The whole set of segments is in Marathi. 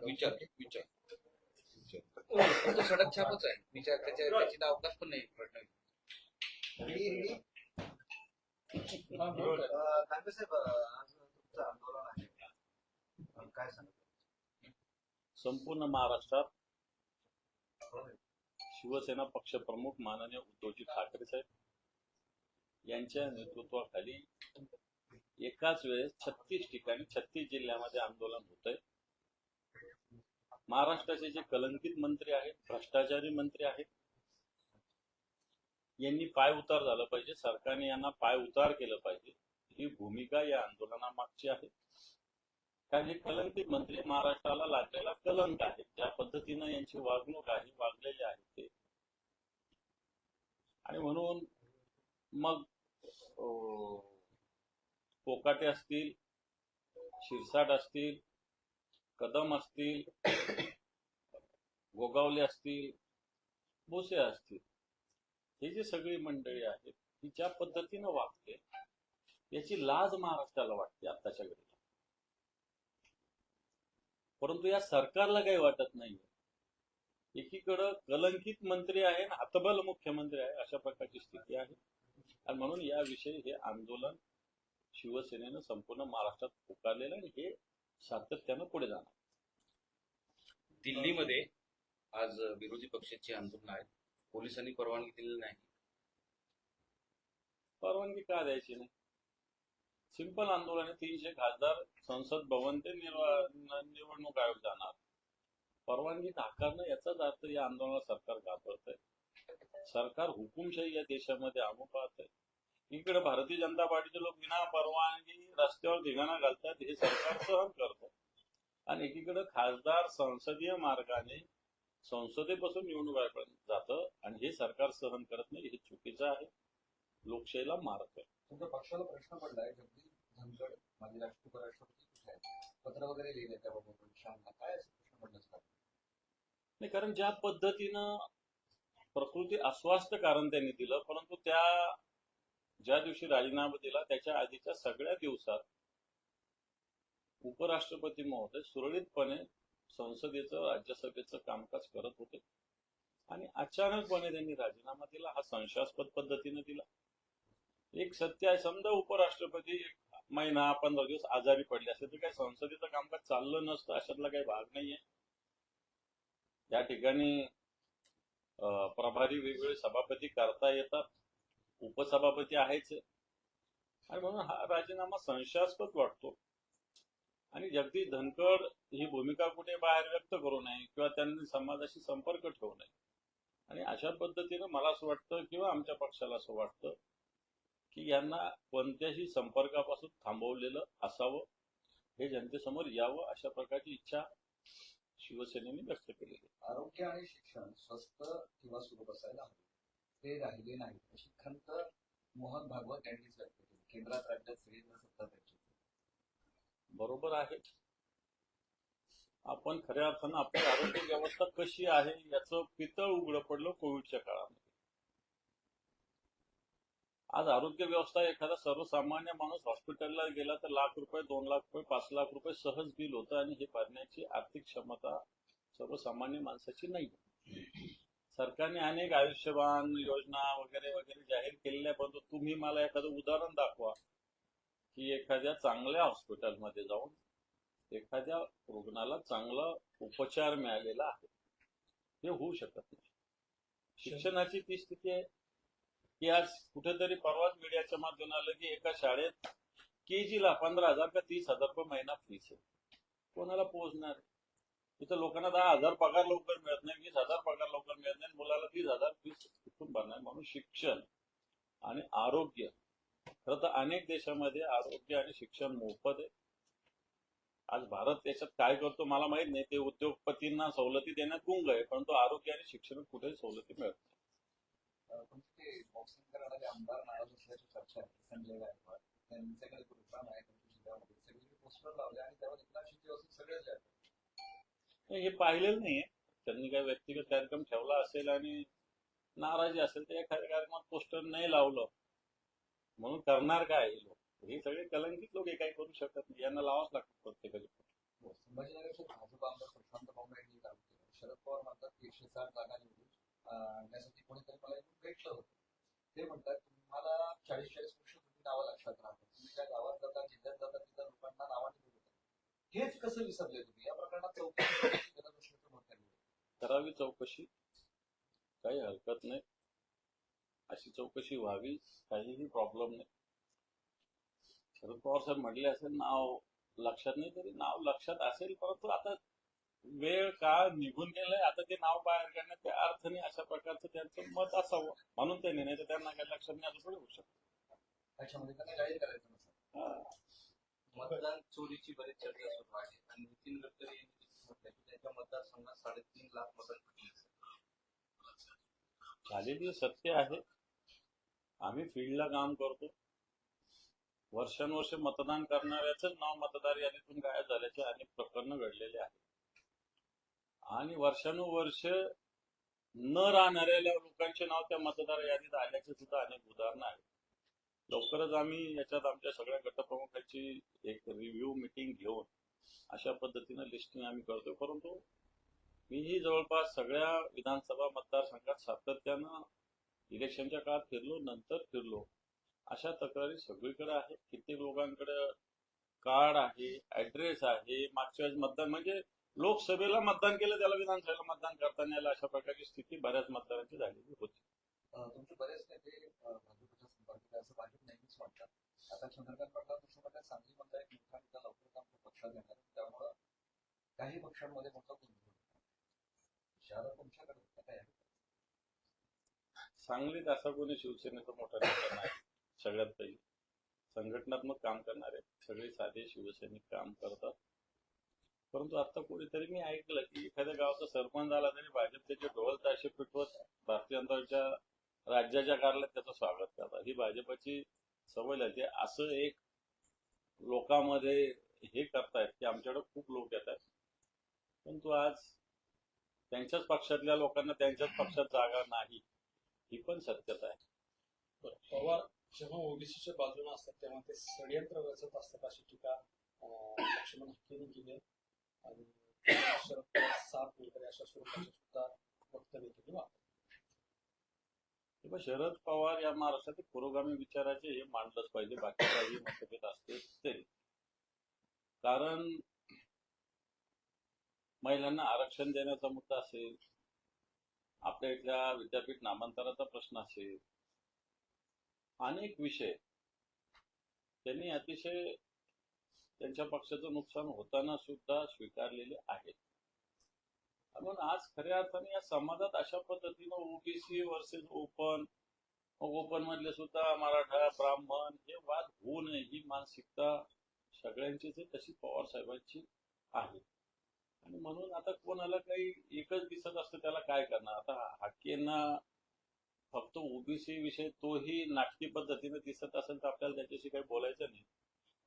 विचार विचार सडक छापच आहे विचार त्याच्या त्याची तर अवकाश पण नाही फडणवीस संपूर्ण महाराष्ट्रात शिवसेना पक्षप्रमुख माननीय उद्धवजी ठाकरे साहेब यांच्या नेतृत्वाखाली एकाच वेळेस छत्तीस ठिकाणी छत्तीस जिल्ह्यामध्ये आंदोलन होत आहे महाराष्ट्राचे जे कलंकित मंत्री आहेत भ्रष्टाचारी मंत्री आहेत यांनी पाय उतार झालं पाहिजे. सरकारने यांना पाय उतार केलं पाहिजे. ही भूमिका या आंदोलनामागची आहे. कारण हे कलंकित मंत्री महाराष्ट्राला लागलेला कलंक आहे. ज्या पद्धतीनं यांची वागणूक आहे वागलेली आहे ते. आणि म्हणून मग पोकाटे कोकाटे असतील शिरसाट असतील कदम असतील गोगावले असतील बोसे असतील. हे जी सगळी मंडळी आहेत ही ज्या पद्धतीनं वागते याची लाज महाराष्ट्राला वाटते आताच्या घडीला. परंतु या सरकारला काही वाटत नाही एकीकडं कलंकित मंत्री आहे आणि हतबल मुख्यमंत्री आहे अशा प्रकारची स्थिती आहे. आणि म्हणून याविषयी हे आंदोलन शिवसेनेनं संपूर्ण महाराष्ट्रात पुकारलेलं आणि हे सातत्यानं पुढे जाणार. दिल्लीमध्ये आज विरोधी पक्षाची आंदोलन आहेत. पोलिसांनी परवानगी दिलेली नाही. परवानगी का द्यायची नाही? सिंपल आंदोलन आहे तीनशे खासदार संसद भवन ते निवडणूक आयोग जाणार. परवानगी नाकारणं याचाच अर्थ या आंदोलनाला सरकार घाबरत सरकार हुकुमशाही या देशामध्ये आणू पाहत आहे. इकडे भारतीय जनता पार्टीचे लोक विना परवानगी रस्त्यावर धिगाणा घालतात हे सरकार सहन करतं. आणि एकीकडे खासदार संसदीय मार्गाने संसदेपासून निवडणूक जातं आणि हे सरकार सहन करत नाही हे चुकीचं आहे. लोकशाहीला मारत. आहे तुमच्या पक्षाला प्रश्न पडलाय जगदीश धनखड माजी राष्ट्रीय उपराष्ट्रपती कुठे आहेत? पत्र वगैरे लिहिले त्याबाबत काय प्रश्न नाही कारण ज्या पद्धतीनं प्रकृती अस्वास्थ कारण त्यांनी दिलं परंतु त्या ज्या दिवशी राजीनामा दिला त्याच्या आधीच्या सगळ्या दिवसात उपराष्ट्रपती महोदय सुरळीतपणे संसदेचं राज्यसभेचं कामकाज करत होते. आणि अचानकपणे त्यांनी राजीनामा दिला हा संशयास्पद पद्धतीने दिला. एक सत्य आहे समजा उपराष्ट्रपती एक महिना पंधरा दिवस आजारी पडले असेल तर काही संसदेचं कामकाज चाललं नसतं अशातला काही भाग नाहीये. या ठिकाणी प्रभारी वेगवेगळे सभापती करता येतात. उपसभापती आहेच. आणि म्हणून हा राजीनामा संशयास्पद वाटतो. आणि जगदीश धनखड ही भूमिका कुठे बाहेर व्यक्त करू नये किंवा त्यांनी समाजाशी संपर्क ठेवू नये. आणि अशा पद्धतीनं मला असं वाटतं किंवा आमच्या पक्षाला असं वाटतं की यांना कोणत्याही संपर्कापासून थांबवलेलं असावं. हे जनतेसमोर यावं अशा प्रकारची इच्छा शिवसेनेने व्यक्त केलेली. आरोग्य आणि शिक्षण स्वस्त किंवा सुलभ असायला हवे. ते राहिले नाही. अशी खंत मोहन भागवत यांनीच व्यक्त केली. केंद्रात राज्यात सगळीकडे सत्ता त्यांची. बरोबर आहे. आपण खऱ्या अर्थानं आपली आरोग्य व्यवस्था कशी आहे याचं पितळ उघडं पडलं कोविडच्या काळामध्ये. आज आरोग्य व्यवस्था एखादा सर्वसामान्य माणूस हॉस्पिटलला गेला तर लाख रुपये दोन लाख रुपये पाच लाख रुपये सहज बिल होतं आणि हे भरण्याची आर्थिक क्षमता सर्वसामान्य माणसाची नाही. सरकारने अनेक आयुष्यमान योजना वगैरे वगैरे जाहीर केलेल्या परंतु तुम्ही मला एखादं उदाहरण दाखवा की एखाद्या चांगल्या हॉस्पिटलमध्ये जाऊन एखाद्या रुग्णाला चांगला उपचार मिळालेला आहे. हे होऊ शकत नाही. शिक्षणाची ती स्थिती आहे. की आज कुठेतरी परवाच मीडियाच्या माध्यमातून आलं की एका शाळेत के ला पंधरा हजार का तीस हजार रुपये महिना फीस आहे. कोणाला पोहोचणार? तिथं लोकांना दहा हजार पगार लवकर मिळत नाही वीस हजार पगार लवकर मिळत नाही मुलाला तीस हजार फीस कुठून भरणार? म्हणून शिक्षण आणि आरोग्य. खरं तर अनेक देशामध्ये आरोग्य आणि शिक्षण मोफत आहे. आज भारत याच्यात काय करतो मला माहीत नाही. ते उद्योगपतींना सवलती देण्यात गुंग आहे परंतु आरोग्य आणि शिक्षण कुठेही सवलती मिळत हे पाहिलेलं नाहीये. त्यांनी काही व्यक्तिगत कार्यक्रम ठेवला असेल आणि नाराजी असेल तर एखाद्या कार्यक्रमात पोस्टर नाही लावलं. म्हणून करणार काय हे लोक? हे सगळे कलंकित लोक हे काही करू शकत नाही. यांना लावाच लागतं प्रत्येकाचे हो, संभाजीनगरचे भाजप आमदार प्रशांत यांनी काम केलं शरद पवार म्हणतात एकशे साठ जागा निवडून आणण्यासाठी कोणीतरी मला येऊन भेटलं होतं. ते म्हणतात तुम्हाला चाळीस चाळीस वर्ष तुम्ही नावं लक्षात राहतात तुम्ही त्या गावात जाता जिल्ह्यात जाता तिथं लोकांना नावाने बोलतात हेच कसं विसरले तुम्ही? या प्रकरणात चौकशी गरज असल्याचं मत करावी चौकशी. काही हरकत नाही. अशी चौकशी व्हावी काहीही प्रॉब्लेम नाही. शरद पवार साहेब म्हटले असेल नाव लक्षात नाही तरी नाव लक्षात असेल परंतु आता वेळ काळ निघून गेलाय. आता ते नाव बाहेर काढण्यात त्या अर्थाने अशा प्रकारचं त्यांचं मत असावं म्हणून त्यांनी नाही तर त्यांना काही लक्षात नाही असं थोडी होऊ शकतं. मतदान चोरीची बरीच चर्चा सुरू आहे. आणि नितीन गडकरी यांनी म्हटलं की त्यांच्या मतदारसंघात साडेतीन लाख मतदान झालेली सत्य आहे. आम्ही फील्डला काम करतो. वर्षानुवर्ष मतदान करणाऱ्याच नाव मतदार यादीतून गायब झाल्याचे अनेक प्रकरण घडलेले आहेत. आणि वर्षानुवर्ष न राहणाऱ्या लोकांचे नाव त्या मतदार यादीत आल्याचे सुद्धा अनेक उदाहरणं आहेत. लवकरच आम्ही याच्यात आमच्या सगळ्या गटप्रमुखांची एक रिव्ह्यू मिटिंग घेऊन अशा पद्धतीनं लिस्टिंग आम्ही करतो परंतु मीही जवळपास सगळ्या विधानसभा मतदारसंघात सातत्यानं इलेक्शनच्या काळात फिरलो नंतर फिरलो. अशा तक्रारी सगळीकडे आहेत. कित्येक लोकांकडे कार्ड आहे ऍड्रेस आहे मागच्या वेळेस मतदान म्हणजे लोकसभेला मतदान केलं त्याला विधानसभेला मतदान करता नाही आलं अशा प्रकारची स्थिती बऱ्याच मतदारांची झालेली होती. तुमचे बरेच नेते अं, भाजपच्या संपर्कात आहे असं भाजप नेहमीच म्हणतात आता चंद्रकांत पाटला दुसरं म्हणतात सांगली मधला एक मोठा नेता लवकरच आमच्या पक्षात येणार आहे. त्यामुळं काही पक्षांमध्ये मोठा गोंधळ होता इशारा तुमच्याकडे होता काय? सांगलीत असा कोणी शिवसेनेचा मोठा नेता नाही सगळ्यात पहिली. संघटनात्मक काम करणारे सगळे साधे शिवसैनिक काम करतात. परंतु आता कोणीतरी मी ऐकलं की एखाद्या गावाचा सरपंच झाला तरी भाजप त्याचे ढोल ताशे पिटवत भारतीय जनता पक्षाच्या राज्याच्या कार्यालयात त्याचं स्वागत करतात. ही भाजपची सवय लागते असं एक लोकांमध्ये हे करतायत की आमच्याकडे खूप लोक येतात. परंतु आज त्यांच्याच पक्षातल्या लोकांना त्यांच्याच पक्षात जागा नाही ही पण सत्यता आहे. पवार जेव्हा ओबीसीच्या बाजूने असतात तेव्हा ते षडयंत्र रचत असतात अशी टीका लक्ष्मण हक्कीने केली. आणि शरद पवार वगैरे अशा स्वरूपाचे सुद्धा वक्तव्य केली वाटतं शरद पवार या महाराष्ट्रातील पुरोगामी विचाराचे हे मांडलंच पाहिजे. बाकी काही मतभेद असते तरी कारण महिलांना आरक्षण देण्याचा मुद्दा असेल आपल्या इथल्या विद्यापीठ नामांतराचा प्रश्न असेल अनेक विषय. त्यांनी अतिशय त्यांच्या पक्षाचं नुकसान होताना सुद्धा स्वीकारलेले आहेत. म्हणून आज खऱ्या अर्थाने या समाजात अशा पद्धतीनं ओबीसी वर्सेस ओपन ओपन मधले सुद्धा मराठा ब्राह्मण हे वाद होऊ नये ही मानसिकता सगळ्यांचीच आहे तशी पवार साहेबांची आहे. आणि म्हणून आता कोणाला काही एकच दिसत असतं त्याला काय करणार? आता हाकेंना फक्त ओबीसी विषय तोही नाटकी पद्धतीने दिसत असेल तर आपल्याला त्याच्याशी काही बोलायचं नाही.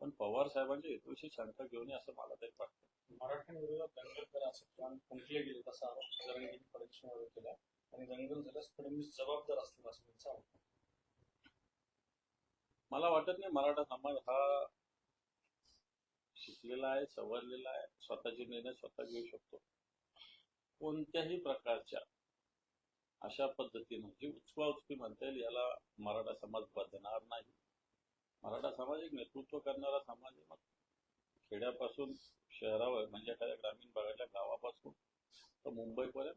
पण पवार साहेबांच्या हेतूशी शंका घेऊन ये असं मला तरी वाटतं. मराठ्यांविरोधात दंगल करा असं फुंकले गेले तसा आरोप जरांगीने केला. आणि दंगल झाल्यास फडणवीस जबाबदार असतील असं त्यांचा आरोप. मला वाटत नाही मराठा समाज हा शिकलेला आहे सवरलेला आहे स्वतःचे निर्णय स्वतः घेऊ शकतो. कोणत्याही प्रकारच्या अशा पद्धतीनं जी उचवा उचकी म्हणता येईल याला मराठा समाज बदलणार नाही. मराठा समाज एक नेतृत्व करणारा समाज आहे मग खेड्यापासून शहरावर म्हणजे एखाद्या ग्रामीण भागाच्या गावापासून तर मुंबईपर्यंत.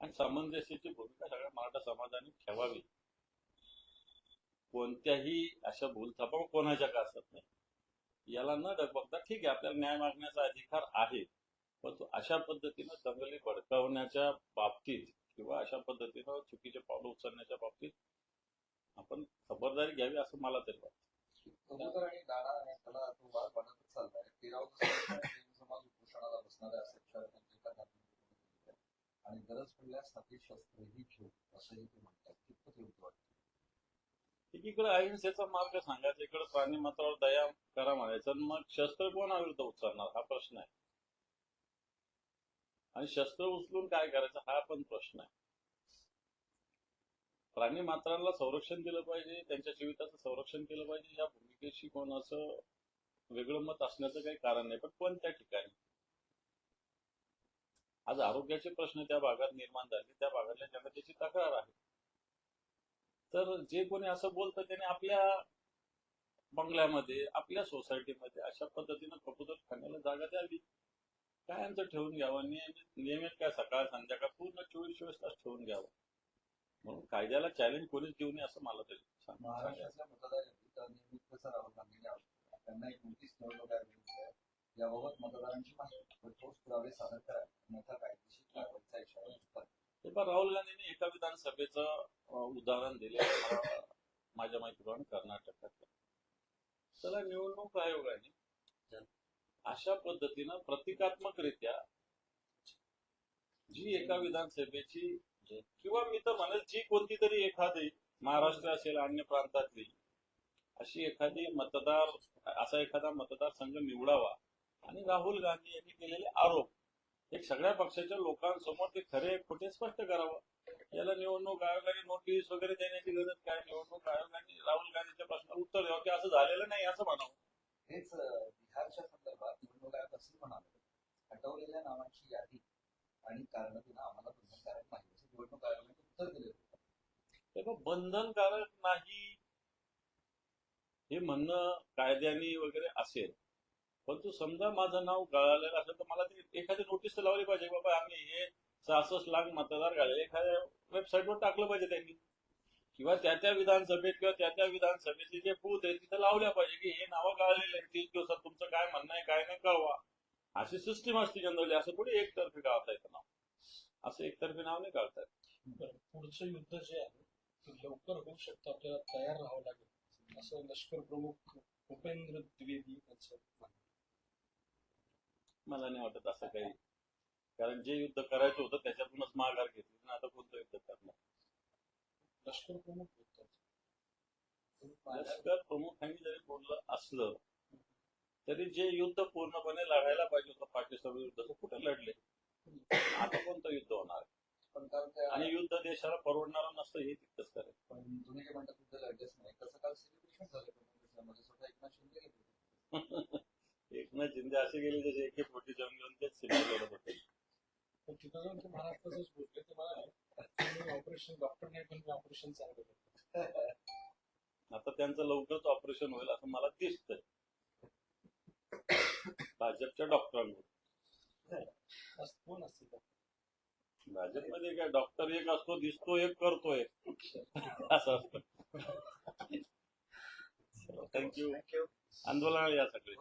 आणि सामंजस्याची भूमिका सगळ्या मराठा समाजाने ठेवावी. कोणत्याही अशा भूलथापा कोणाच्या का असत नाही. याला न डगबगता ठीक आहे आपल्याला न्याय मागण्याचा अधिकार आहे. पण तो अशा पद्धतीनं दंगली भडकावण्याच्या बाबतीत किंवा अशा पद्धतीनं चुकीचे पावलं उचलण्याच्या बाबतीत आपण खबरदारी घ्यावी असं मला तरी वाटतं. कबूतर आणि दाणा आणि त्याला तो वाद वाढतच चाललाय. तेराव समाज उपोषणाला बसणार आहे त्यांच्या आणि गरज पडल्यास हाती शस्त्रही घेऊ असंही ते म्हणतात. कितपत योग्य वाटतं? एकीकडे अहिंसेचा मार्ग सांगायचा इकडे प्राणी मात्रावर दया करा म्हणायचं. आणि मग शस्त्र कोणाविरुद्ध उचलणार? हा प्रश्न आहे. आणि शस्त्र उचलून काय करायचं हा पण प्रश्न आहे. प्राणी मात्रांना संरक्षण दिलं पाहिजे त्यांच्या जीविताचं संरक्षण केलं पाहिजे या भूमिकेशी कोणाचं वेगळं मत असण्याचं काही कारण नाही पण त्या ठिकाणी? आज आरोग्याचे प्रश्न त्या भागात निर्माण झाले त्या भागातल्या जनतेची तक्रार आहे. तर जे कोणी असं बोलतं त्याने आपल्या बंगल्यामध्ये आपल्या सोसायटीमध्ये अशा पद्धतीनं कबूतर खाण्याला जागा द्यावी. काय यांचं ठेवून घ्यावं? नियमित नियमित काय सकाळ संध्याकाळ पूर्ण चोवीस चोवीस तास ठेवून घ्यावं? म्हणून कायद्याला चॅलेंज कोणीच देऊ नये असं मला तरी. महाराष्ट्रातल्या मतदार यादीत नियमित कसं राहुल गांधींनी आवडलं त्यांना एक नोटीस निवडणूक. याबाबत मतदारांची माहिती ठोस पुरावे सादर करा अन्यथा कायदेशीर कारवाईचा इशारा दिला. ते पण राहुल गांधींनी एका विधानसभेचं उदाहरण दिले माझ्या माहितीप्रमाणे कर्नाटकात चला निवडणूक आयोगाने अशा पद्धतीनं प्रतिकात्मकरित्या जी एका विधानसभेची किंवा मी तर म्हणेल जी कोणती तरी एखादी महाराष्ट्र असेल अन्य प्रांतातली अशी एखादी मतदार असा एखादा मतदारसंघ निवडावा. आणि राहुल गांधी यांनी केलेले आरोप एक सगळ्या पक्षाच्या लोकांसमोर ते खरे खोटे स्पष्ट करावं. याला निवडणूक आयोगाने नोटीस वगैरे देण्याची गरज काय? निवडणूक आयोगाने राहुल गांधीच्या प्रश्नाला उत्तर द्यावं की असं झालेलं नाही असं म्हणावं. हेच बिहारच्या संदर्भात निवडणूक आयोग असं म्हणाले. हटवलेल्या नावांची यादी आणि कारण आम्हाला बंधनकारक निवडणूक आयोगाने उत्तर दिले तेव्हा बंधनकारक नाही हे म्हणणं कायद्याने वगैरे असेल. परंतु समजा माझं नाव गळालेलं असेल तर मला ती एखादी नोटीस तर लावली पाहिजे बाबा आम्ही हे सहासष्ट लाख मतदार गाळले एखाद्या वेबसाईटवर टाकलं पाहिजे त्यांनी. किंवा त्या त्या विधानसभेत किंवा त्या त्या विधानसभेचे जे बूथ आहे तिथं लावल्या पाहिजे की हे नावं गाळलेले आहेत. तीस दिवसात तुमचं काय म्हणणं आहे काय नाही कळवा. अशी सिस्टीम असते जनरली. असं थोडी एक तर्फे गाळता येतं नाव असं एकतर्फी नाव नाही काढता येत. बरं, पुढचं युद्ध जे आहे ते लवकर होऊ शकतं आपल्याला तयार राहावं लागेल. असं लष्कर प्रमुख भूपेंद्र द्विवेदी यांचं म्हणणं आहे. मला नाही वाटत असं काही. कारण जे युद्ध करायचं होतं त्याच्यातूनच माघार घेतली. आणि आता कोणतं युद्ध करणार? लष्कर प्रमुख लष्कर प्रमुखांनी जरी बोललं असलं तरी जे युद्ध पूर्णपणे लढायला पाहिजे होतं पाकिस्तान विरुद्ध ते कुठे लढले? आता कोणतं युद्ध होणार? पण त्या आणि युद्ध देशाला परवडणारं नसतं हे तितकंच करेल पण तुम्ही जे म्हणता तुमचं लढलेच नाही तसं काल सेलिब्रेशन झालं काँग्रेसमध्ये स्वतः एकनाथ शिंदे गेले एकनाथ शिंदे असे गेले जसे एके पोटी जाऊन घेऊन तेच सिनेमा लढत होते पण तिथं जाऊन ते महाराष्ट्राचंच बोलले ते मला ऑपरेशन डॉक्टर नाही पण ऑपरेशन चांगलं. आता त्यांचं लवकरच ऑपरेशन होईल असं मला दिसतंय भाजपच्या डॉक्टरांकडून? भाजपमध्ये काय डॉक्टर एक असतो दिसतो एक करतो एक असं असतं. थँक्यू आंदोलनाला या सगळे.